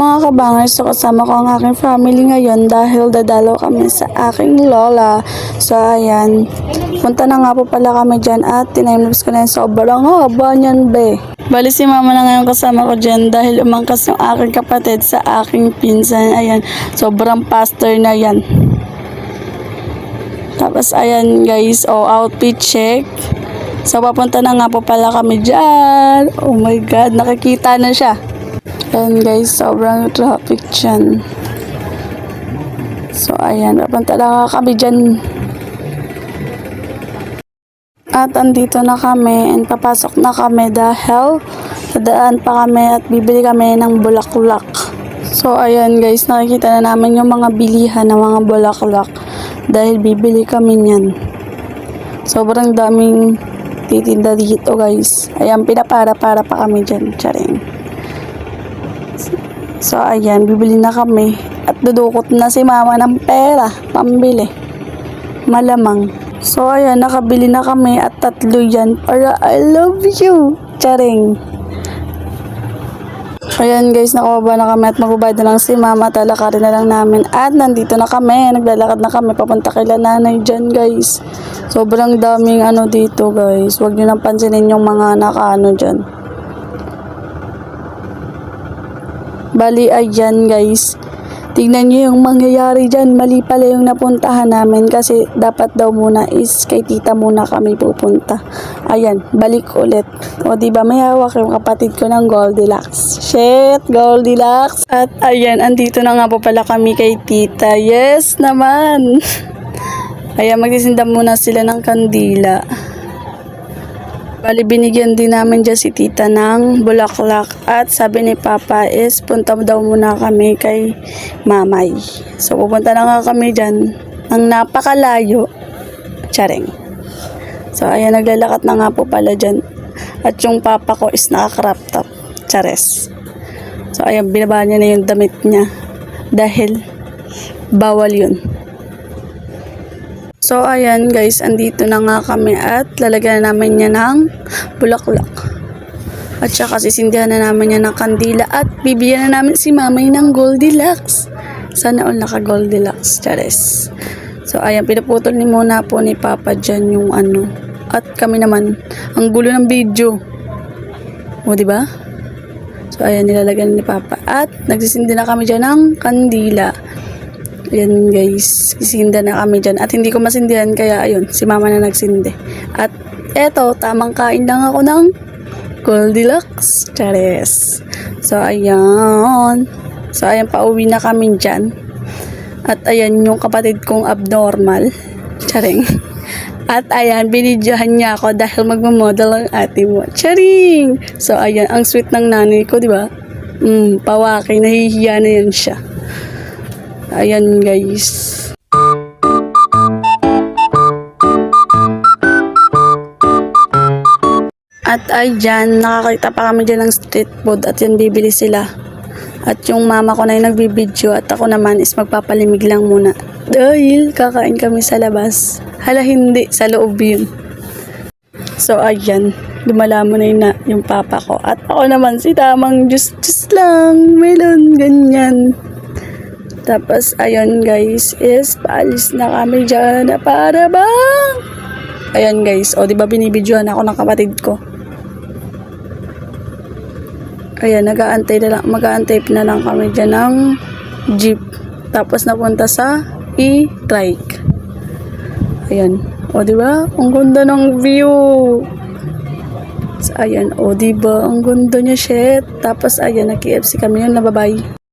mga kabangers, so kasama ko ang aking family ngayon dahil dadalaw kami sa aking lola. So ayan, punta na nga po pala kami dyan at tinimelips ko na yung sobrang haba niyan be. Bali si mama na ngayon kasama ko dyan dahil umangkas yung aking kapatid sa aking pinsan. Ayan, sobrang pastor na yan. Tapos ayan guys, oh outfit check. So papunta na nga po pala kami dyan. Oh my god, nakikita na siya. Ayan guys, sobrang traffic dyan. So ayan, papunta na kami dyan. At andito na kami and papasok na kami dahil dadaan pa kami at bibili kami ng bulaklak. So ayan guys, nakikita na namin yung mga bilihan ng mga bulaklak dahil bibili kami niyan. Sobrang daming titinda dito guys. Ayan, pinapara-para pa kami dyan. Charing. So ayan, bibili na kami. At dudukot na si mama ng pera, pambili. Malamang. So ayan, nakabili na kami at tatlo yan para I love you. Charing. Ayan guys, nakababa na kami at magbabay na lang si mama. Talakarin na lang namin. At nandito na kami. Naglalakad na kami. Papunta kay nanay dyan guys. Sobrang daming ano dito guys. Huwag nyo nang pansinin yung mga nakaano dyan. Bali, ayan guys. Tignan nyo yung mangyayari dyan. Mali pala yung napuntahan namin kasi dapat daw muna is kay tita muna kami pupunta. Ayan, balik ulit. O diba may hawak yung kapatid ko ng Goldilocks. Shit, Goldilocks. At ayan, andito na nga po pala kami kay tita. Yes naman. Ayan, magsisinda muna sila ng kandila. Bali, binigyan din namin dyan si tita ng bulaklak. At sabi ni papa is punta daw muna kami kay mamay. So, pupunta na nga kami dyan ng napakalayo. Charing. So, ayan, naglalakat na nga po pala dyan. At yung papa ko is nakakrap top. Chares. So, ayan, binaba niya na yung damit niya. Dahil, bawal yun. So, ayan guys, andito na nga kami at lalagyan na namin niya ng bulaklak. At saka sisindihan na namin niya ng kandila at bibigyan na namin si mamay ng Goldilocks. Sana all naka Goldilocks, chares. So, ayan, pinaputol ni muna po ni Papa dyan yung ano. At kami naman, ang gulo ng video. O, di ba? So, ayan, nilalagyan ni Papa. At nagsisindi na kami dyan ng kandila. Ayan guys, isinda na kami dyan. At hindi ko masindihan kaya ayun, si mama na nagsindi. At eto, tamang kain lang ako ng Goldilocks. Chares. So ayan. So ayan, pauwi na kami dyan. At ayan yung kapatid kong abnormal. Charing. At ayan, binidyohan niya ako dahil magmamodel ang ate mo. Charing! So ayan, ang sweet ng nanay ko, di ba? Mm, pawaki, nahihiya na yan siya. Ayan guys. At ayan, nakakita pa kami dyan ng street food at yan bibili sila. At yung mama ko na yung nagbibideo at ako naman is magpapalimig lang muna. Dahil kakain kami sa labas. Hala hindi, sa loob yun. So ayan, lumala mo na yun yung papa ko. At ako naman si tamang juice, juice lang, melon, ganyan. Tapos, ayun guys, is paalis na kami dyan na para bang... Ayan guys, o di ba binibidyohan ako ng kapatid ko. Ayan, nag-aantay na lang, mag-aantay na lang kami dyan ng jeep. Tapos napunta sa e-trike. Ayan, o di ba? Ang ganda ng view. So, ayan, o di ba? Ang ganda niya, shit. Tapos, ayan, nag-KFC kami yun, nababay.